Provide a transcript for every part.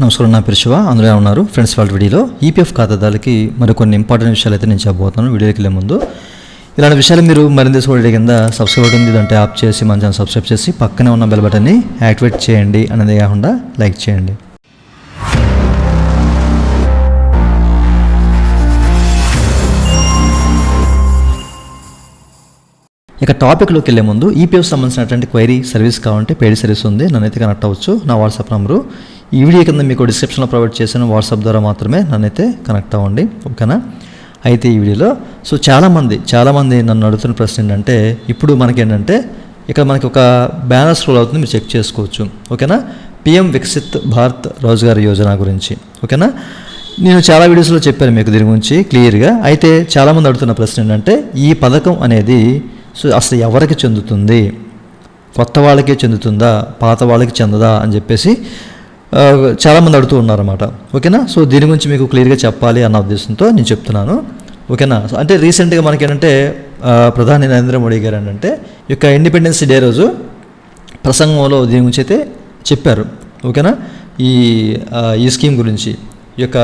నమస్కారం నా పేరు శివ. అందులో ఉన్నారు ఫ్రెండ్స్ వాళ్ళ వీడియోలో. ఈపీఎఫ్ ఖాతాదారులకి మరికొన్ని ఇంపార్టెంట్ విషయాలు అయితే నేను చెప్పబోతున్నాను. వీడియోకి వెళ్ళే ముందు ఇలాంటి విషయాలు మీరు మరింత చూడడం కింద సబ్స్క్రైబ్ ఉంది అంటే యాప్ చేసి మన ఛానల్ సబ్స్క్రైబ్ చేసి పక్కనే ఉన్న బెల్ బటన్ని యాక్టివేట్ చేయండి అనేది కాకుండా లైక్ చేయండి. ఇక టాపిక్లోకి వెళ్ళే ముందు ఈపీఎఫ్ సంబంధించినటువంటి క్వైరీ సర్వీస్ కావాలంటే పెయిడ్ సర్వీస్ ఉంది. నన్నైతే కనెక్ట్ అవ్వచ్చు. నా వాట్సాప్ నంబరు ఈ వీడియో కింద మీకు డిస్క్రిప్షన్లో ప్రొవైడ్ చేసిన వాట్సాప్ ద్వారా మాత్రమే నన్నైతే కనెక్ట్ అవ్వండి. ఓకేనా? అయితే ఈ వీడియోలో సో చాలామంది చాలామంది నన్ను అడుగుతున్న ప్రశ్న ఏంటంటే ఇప్పుడు మనకేంటంటే ఇక్కడ మనకి ఒక బ్యానర్ స్క్రోల్ అవుతుంది మీరు చెక్ చేసుకోవచ్చు. ఓకేనా? పిఎం వికసిత్ భారత్ రోజ్గార్ యోజన గురించి. ఓకేనా? నేను చాలా వీడియోస్లో చెప్పాను మీకు దీని గురించి క్లియర్గా అయితే చాలామంది అడుగుతున్న ప్రశ్న ఏంటంటే ఈ పథకం అనేది సో అసలు ఎవరికి చెందుతుంది? కొత్త వాళ్ళకే చెందుతుందా? పాత వాళ్ళకి చెందదా? అని చెప్పేసి చాలామంది అడుగుతూ ఉన్నారన్నమాట. ఓకేనా? సో దీని గురించి మీకు క్లియర్గా చెప్పాలి అన్న ఉద్దేశంతో నేను చెప్తున్నాను. ఓకేనా? అంటే రీసెంట్గా మనకి ఏంటంటే ప్రధాని నరేంద్ర మోడీ గారు ఏంటంటే ఈ యొక్క ఇండిపెండెన్స్ డే రోజు ప్రసంగంలో దీని గురించి అయితే చెప్పారు. ఓకేనా? ఈ ఈ స్కీమ్ గురించి ఈ యొక్క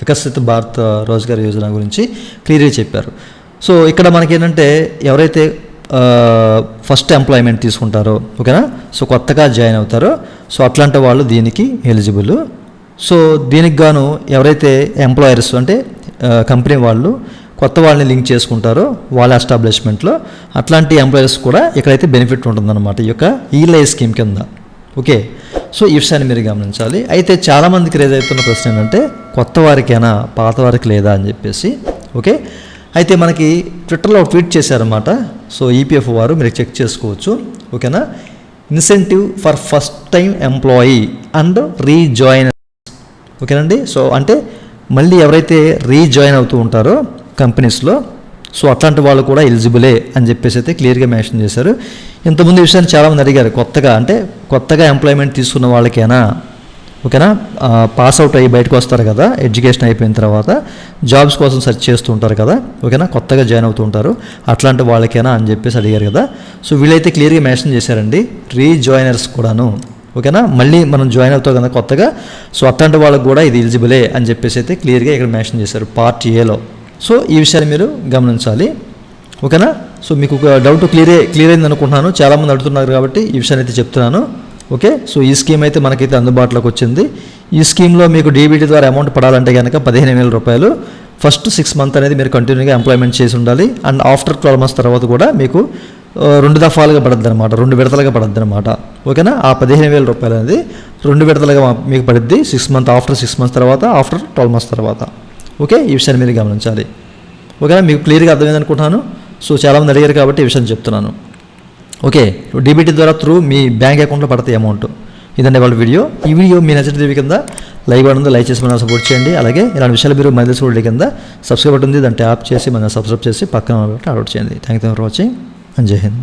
వికసిత భారత భారత్ రోజ్గార్ యోజన గురించి క్లియర్గా చెప్పారు. సో ఇక్కడ మనకి ఏంటంటే ఎవరైతే ఫస్ట్ ఎంప్లాయ్మెంట్ తీసుకుంటారో. ఓకేనా? సో కొత్తగా జాయిన్ అవుతారో. సో అట్లాంటి వాళ్ళు దీనికి ఎలిజిబుల్ సో దీనికి గాను ఎవరైతే ఎంప్లాయర్స్ అంటే కంపెనీ వాళ్ళు కొత్త వాళ్ళని లింక్ చేసుకుంటారో వాళ్ళ ఎస్టాబ్లిష్మెంట్లో అట్లాంటి ఎంప్లాయర్స్ కూడా ఇక్కడైతే బెనిఫిట్ ఉంటుందన్నమాట ఈ యొక్క ఈలై స్కీమ్ కింద. ఓకే? సో ఈ విషయాన్ని మీరు గమనించాలి. అయితే చాలామందికి రేజ్ అవుతున్న ప్రశ్న ఏంటంటే కొత్త వారికైనా పాత వారికి లేదా అని చెప్పేసి. ఓకే? అయితే మనకి ట్విట్టర్లో ట్వీట్ చేశారన్నమాట. సో ఈపీఎఫ్ వారు మీరు చెక్ చేసుకోవచ్చు. ఓకేనా? Incentive for first time employee and rejoin ఓకేనండి? సో అంటే మళ్ళీ ఎవరైతే రీజాయిన్ అవుతూ ఉంటారో కంపెనీస్లో సో అట్లాంటి వాళ్ళు కూడా ఎలిజిబులే అని చెప్పేసి అయితే క్లియర్గా మెన్షన్ చేశారు. ఇంతకుముందు విషయాన్ని చాలామంది అడిగారు కొత్తగా అంటే కొత్తగా ఎంప్లాయ్మెంట్ తీసుకున్న వాళ్ళకేనా? ఓకేనా? పాస్ అవుట్ అయ్యి బయటకు వస్తారు కదా ఎడ్యుకేషన్ అయిపోయిన తర్వాత జాబ్స్ కోసం సెర్చ్ చేస్తూ ఉంటారు కదా ఓకేనా? కొత్తగా జాయిన్ అవుతూ ఉంటారు. అట్లాంటి వాళ్ళకేనా అని చెప్పేసి అడిగారు కదా. సో వీళ్ళైతే క్లియర్గా మెన్షన్ చేశారండి రీజాయినర్స్ కూడాను ఓకేనా? మళ్ళీ మనం జాయిన్ అవుతాం కదా కొత్తగా సో అట్లాంటి వాళ్ళకి కూడా ఇది ఎలిజిబులే అని చెప్పేసి అయితే క్లియర్గా ఇక్కడ మెన్షన్ చేశారు పార్ట్ ఏలో సో ఈ విషయాన్ని మీరు గమనించాలి ఓకేనా? సో మీకు ఒక డౌట్ క్లియర్ క్లియర్ అయింది అనుకుంటున్నాను. చాలామంది అడుగుతున్నారు కాబట్టి ఈ విషయాన్ని అయితే చెప్తున్నాను. ఓకే? సో ఈ స్కీమ్ అయితే మనకైతే అందుబాటులోకి వచ్చింది. ఈ స్కీమ్లో మీకు డీబీటీ ద్వారా అమౌంట్ పడాలంటే కనుక పదిహేను వేల రూపాయలు. ఫస్ట్ సిక్స్ మంత్ అనేది మీరు కంటిన్యూగా ఎంప్లాయ్మెంట్ చేసి ఉండాలి. అండ్ ఆఫ్టర్ ట్వెల్వ్ మంత్స్ తర్వాత కూడా మీకు రెండు దఫాలుగా పడద్ది అనమాట రెండు విడతలుగా పడద్ది అనమాట ఓకేనా? ఆ పదిహేను వేల రూపాయలు అనేది రెండు విడతలుగా మీకు పడుద్ది. Six month after six months తర్వాత ఆఫ్టర్ ట్వెల్వ్ మంత్స్ తర్వాత. ఓకే? ఈ విషయాన్ని మీరు గమనించాలి. ఓకేనా? మీకు క్లియర్గా అర్థమైంది అనుకుంటున్నాను సో చాలామంది అడిగారు కాబట్టి ఈ విషయం చెప్తున్నాను. ఓకే డీబీటీ ద్వారా త్రూ మీ బ్యాంక్ అకౌంట్లో పడతాయి అమౌంట్. ఇదండి వాళ్ళ వీడియో. ఈ వీడియో మీ నచ్చిన దేవి కింద లైక్ బటన్ లైక్ చేసి మనం సపోర్ట్ చేయండి. అలాగే ఇలాంటి విషయాలు మీరు మధ్య చూడలే కింద సబ్స్క్రైబ్ ఉంది దాన్ని ట్యాప్ చేసి మనం సబ్స్క్రైబ్ చేసి పక్కన డౌన్లోడ్ చేయండి. Thank you for watching and Jai Hind